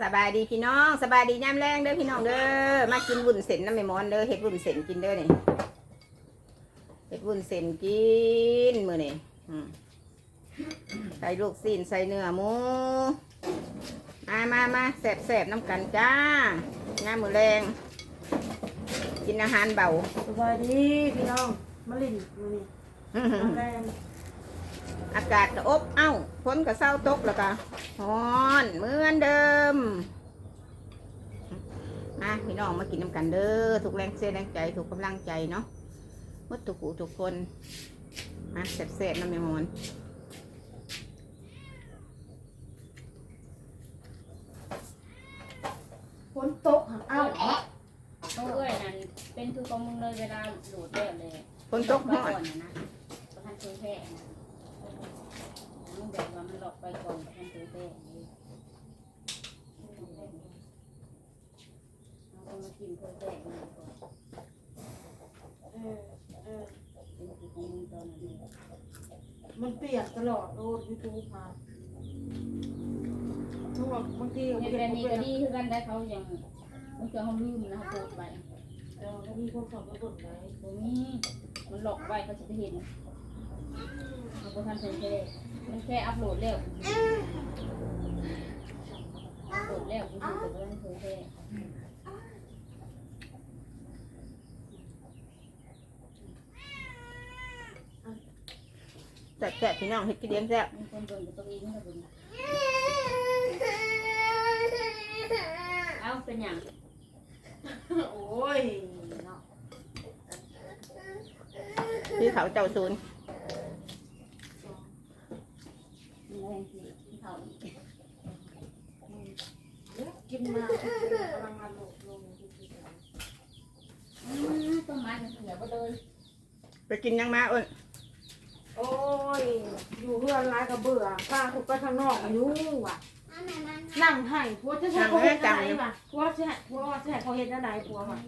สบายดีพี่น้องสบายดีย่ำแรงเด้อพี่น้องเด้อมากินวุ้นเส้นน้ำแม่มอนเด้อเฮ็ดวุ้นเส้นกินเด้อนี่เฮ็ดวุ้นเส้นกินมื้อนี่อืมใส่ลูกซีนใส่เนื้อหมูมามามาแสบแสบๆน้ำกันจ้างามมือแรง กินอาหารเบาสบายดีพี่น้องมะลินมานี่น้ำแรง อากาศก็อบเอ้าฝนก็เศร้าตกแล้วก็ฮ้อนเหมือนเดิมมาพี่น้องมากินน้ำกันเด้อทุกแรงเสียแรงใจทุกกำลังใจเนาะหมดทุกผู้ทุกคนมาแซ่บๆน้ำแม่มอนฝนตกหักเอ้าต้องเอ้ยนั่นเป็นคือของมึงเลยเวลาโหลดแบบเลยฝนตกไปฮ้อก่อนนนะนะประธานเคยแพ้นะมึง หลอกไปก่อนประธานเคยเราต้องมากินเคยแพ้มาก่อนเออเออเป็นคือของมึงตอนนั้นเลยมันเปียกตลอดโอ้ยูทูบมาทั้งหมดบางทีในเปีแบยรกนด์นี้เปียก็กดีคือกันได้เขายังมันจะเขาลืมนะโพสต์ไปเออบาทีพวกเขาก็บ่นไหนตรงนี้มันหลอกไว้เขาจะไปเห็น เอาประธานเคยแพ้มันแค่อัพโหลดแล้วอัพโหลดแล้วคุณดูแต่ประธานเคยแพ้แซ่บพี่น้องเฮ็ดกินเลี้ยงแซ่บมีคนเบิ่งกับตัวเอนะเบิ่งเอาเป็นอย่างโอ้ยเนาะที่เขาเจ้าศูนย์ มีแร งสิเขากินมาพลังงานลงลงต้นไม้มันเสียไปเลยไปกินยังมาเอ้นโอ้ย อยู่เพื่อนร้ายกับเบื่อข้าถูกไปข้างนอกอยู่ว่ะนั่งให้ผัวจะใช้เขาเห็นอะไรวะผัวจะให้ผัวว่าจะให้เขาเห็นอะไรผัวว่ะ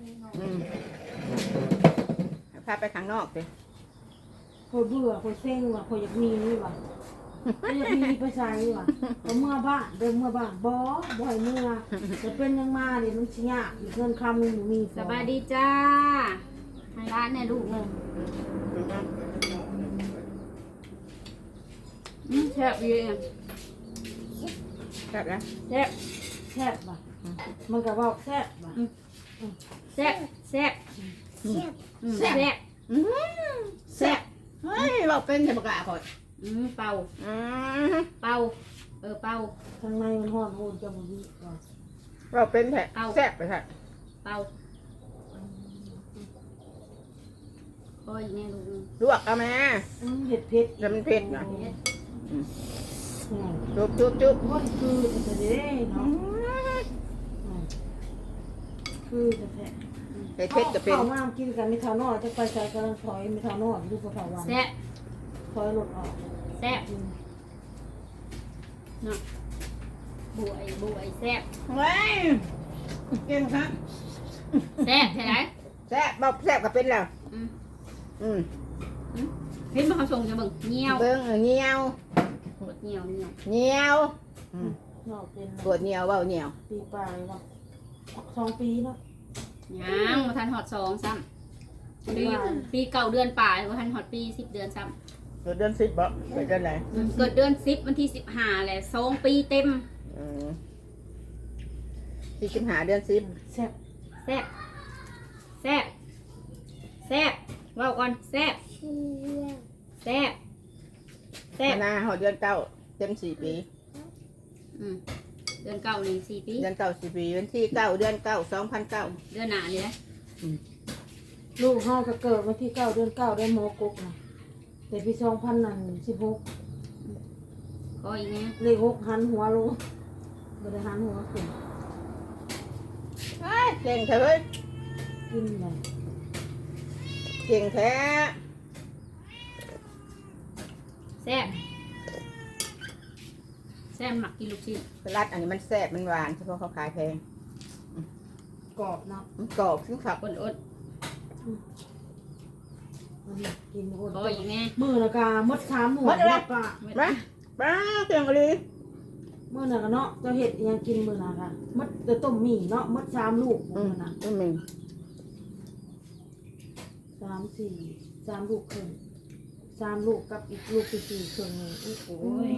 พาไปข้างนอกสิผัวเบื่อผัวเซ็งว่ะผัวอยากมีนี่ว่ะ ผัวอยากมีไปใช้ว่ะเขาเมื่อบ้านเดินเมื่อบ้านบอบ่อยเมื่อจะเป็นยังมาเนี่ยมันชิยากอีกเงินคำหนึงหนูมีสบายดีจ้าให้ร้านเนี่ยลูกเลยอืมแซ่บดีอะแซ่บนะแซ่บแซ่บว่ะมันก็บอกแซ่บว่ะแซ่บแซ่บอืมแซ่บแซ่บเฮ้ยบอกเป็นจะประกาศก่อน อืมเป่า อืมเป่า เออเป่า ข้างในมันห่อนโหนจะบุบีก่อนบอกเป็นแท้เอา แซ่บไปแท้เป่าโอ้ยแม่ลูกอืมลวกเอาแม่ อืมเห็ดเผ็ดจะมันเผ็ดนะอืมจุบจุบจุบมันคือจะได้อืเนาะมอืมคือจะแท้เผ็ดเผ็ดจะเป็นข้าวมามกินกันไม่เท่านอจะไปใส่กำลังถอยไม่เท่านอดูกระเป๋าวันแซ่บ ถอยรถออกแซ่บอืมบวยบวยแซ่บเฮ้ยเก่งครับแซ่บใช่ไหมแซ่บบอกแซ่บก็เป็นแล้วอืมอืมเห็นมาเขาส่งจะเบิ่งเงี้ยวเบิ้งเหนียวปวดเงี้ยวเงี้ยวเหนียวอืมนอกเป็นปวดเหนียวเบาเหนียวปีปลายว่ะสองปีเนาะยังมาทันหอดสองซ้ำปีปีเก่าเดือนป่ายมาทันหอดปีสิบเดือนซ้ เกิดเดือนสิบบ่เกิดเดือนไหนำเกิดเดือนสิบวันที่สิบห้าแหละสองปีเต็มอืมสี่สิงหาเดือนสิบแซ่บแซ่บแซ่บแซ่บเว่าก่อนแซ่บแซ่บแซ่บหน้าหอดเดือนเก้าเต็มสี่ปีอืมเดือนเก้านี่สี่ปีเดือนเก้าสี่ปีวันที่เก้าเดือนเก้าสองพันเก้าเดือนหน้านี่แหละลูกห้าก็เกิดวันที่เก้าเดือนเก้าได้หมอกกนะ แต่ปีสองพันนั่นสิบหกก็อีกไงเลขหกหันหัวลงบริหารหัวขึ้นเก่งเถอะเว้ยกินเลยเก่งแท้แซ่บแซ่บหมักกินลูกชิ้นรัดอันนี้มันแซ่บมันหวานเฉพาะเขาขายแพงกรอบเนาะมันกรอบขึ้นขับอดอดมันอยา กกินโอ้ๆก็อีกไงมือละกามดสามหัวมดอะไร ปะมาป้าเก่งเลยมมื้อน่ะก็เนาะเจ้าเฮ็ดอิหยังกินมื้อน่ะก็มดเดี๋ยวต้มหมี่เนาะมดสามลูกอืมื้มอน่ะอืมมึงสามสี่สามลูกครึ่งสามลูกกับอีกลูกที่สี่ครึ่งหนึงโอ้โหโอ้ย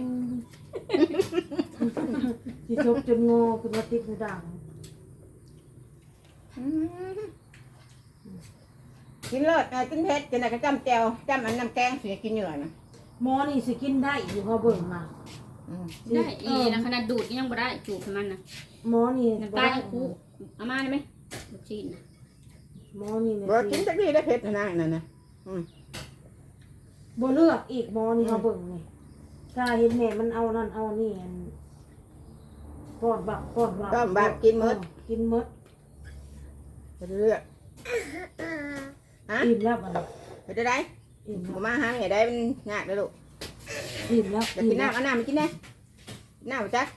สิจบจนงอขึ้นมาติดหูดังอืม กินเลิศเออกินเผ็ดกินอะไรก็จำแจวจำอันน้ำแกงสิกินเหนื่อยนะหมอนี่สิกินได้อยู่เขาเบิ่งมาอืมได้อีนะขนาดดูดยังบ่ได้จูบมันนะหมอนี่น้ำบ่ตาลได้คูเอามาได้ไหมลูกชิ้นน่ะหมอนี่เนี่ยบ่กินสักทีได้เผ็ดนะนั่นนะอืมบ่เลือกอีกหมอนี่เขาเบิ่งนี่ถ้าเห็นแม่มันเอานั่นเอานี่อันป้อนบักป้อนบักต้มบาปกินหมดเออกินหมดไปเรื่อย ฮะอิ่มแล้วบัดนี้ไปได้ไรอิ่มผแล้วมมาหาไงได้มันยากเลยลูกอิ่มแล้วจะกินน้ำเอาน้ำมากินได้น้ำมาจัก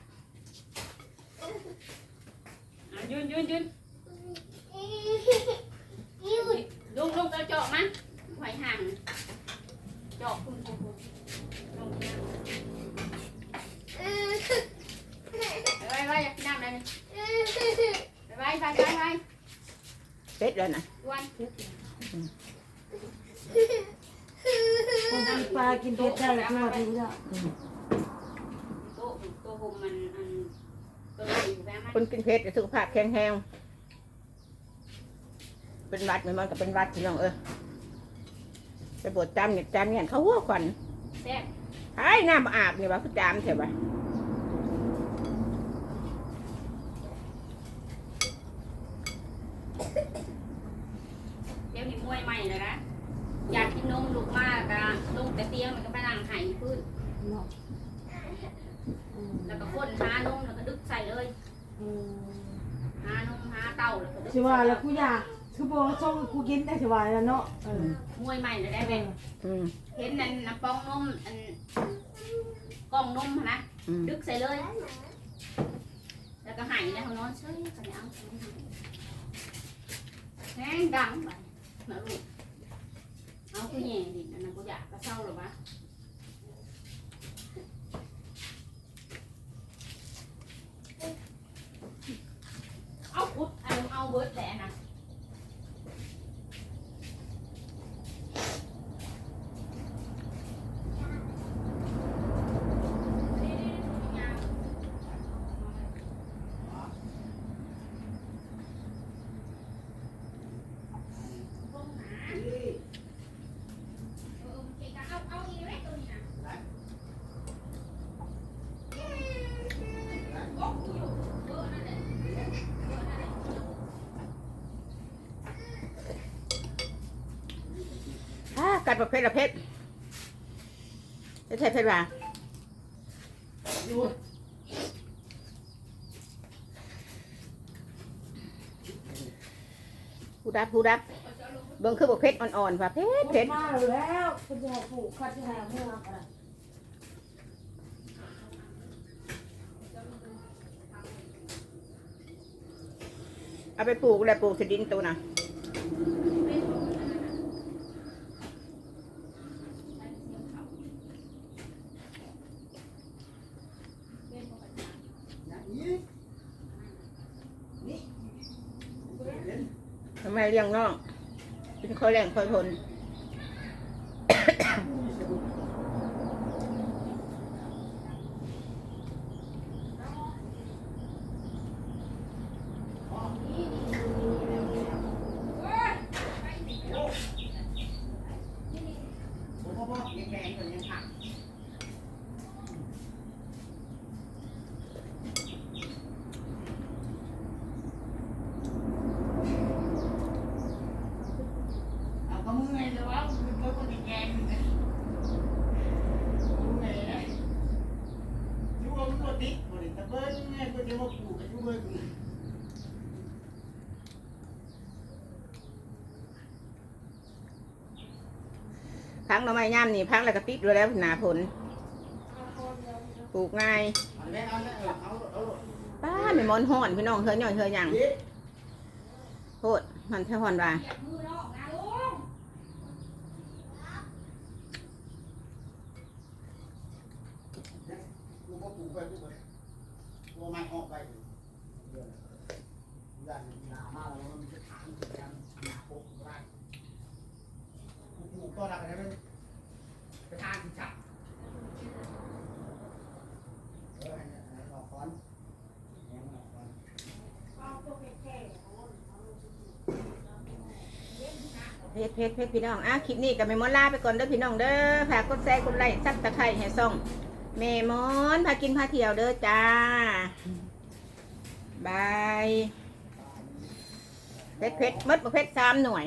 อะยืนยืนยืนลุงลุงเอาเจาะมันไว้ห่างเจาะคุณคุณคุณลงน้ำไปไว้ไว้อยากกินน้ำอะไรนี่ไปไว้ไปไปไปเผ็ดเลยนะวัน คนกินปลากินเผ็ดได้แล้วก็ว่าดีแล้วโต๊ะโต๊ะผมมันอันตัวอยู่แบบมันคนกินเผ็ดสุขภาพแข็งแรงเป็นหวัดมันมันก็เป็นหวัดพี่น้องเออไปบดจำเนี่ยจำเนี่ยเขาหัวขวัญแซ่บไอ้น้ำอาบเนี่ยว่าคือจามใช่ปะ เดี๋ยวนี้มวยใหม่เลยนะอยากกินนมลูกมากอะลงแต่เตียงมันก็ไปนั่งไห้พื้น เนาะอืม แล้วก็คนหานมแล้วก็ดึกใส่ เลยอืมหานมหาเต้าแล้วก็ดึกสิว่าแล้วกูอยากคือบอกว่าส่งกูกินได้สิว่าแล้วเนาะเออมวยใหม่เลยได้เอไหมออืมเห็นนั่นน้ำปองนมอันกล่องนมนะอืมดึกใส่เลย แล้วก็ไห้แล้วเขานอนเฉยก็จะเอาแห้งดังไปมาลูกเอาคือแย่ดิอันนั้นกูอยากก็เศร้าหรอวะเอาพุดเอาเอาเบิร์ดแหละนะ อ่า กัดประเภทประเภทเผ็ดเผ็ดเผ็ดว่าผู้ดับผู้ดับเบิ่งคือบอกเผ็ดอ่อนๆว่าเผ็ดเผ็ดมาแล้วคุณจะให้ผูกคัดจะให้เอาเมื่ออะไรเอาไปปลูกแหล้วปลูกสดินตัวน่ะ ทำไมเลี้ยงน้องเป็นคอยแรงคอยทน เอาก็มึงไงเลยวะมึงเป็นคนแกงมึงไงนะยูว่ามึงบ่ติดบ่ได้ตะเบิ้ ลไงก็จะมาปู่กับยูเบิ้ลพังหน่อไม้ย่ามนี่พังแล้วก็ติดด้วยแล้วหนาผลปลูกง่ายป้าไม่มอนห่อนพี่น้องเฮยหน่อยเฮยหยังโทษมันแค่ห่อนว่ากูก็ปลูกไปกูไป ไม่ออกไปเดือนยันหนามาแล้วมันจะถามถึงการหนาโป๊กได้กูก็รักอะไรเป็นไปทานสิจับเอออันนี้ออกก่อนอันนี้ออกก่อนเพชรเพชรเพชรพี่น้องอะคลิปนี้กับแม่มอนลาไปก่อนเด้อพี่น้องเด้อฝากกดแชร์กดไลค์ซับตะไคร้ให้ซ่อง แม่มอนพากินพาเที่ยวเด้อจ้าบายเพชรเพชรมดประเภทสามหน่วย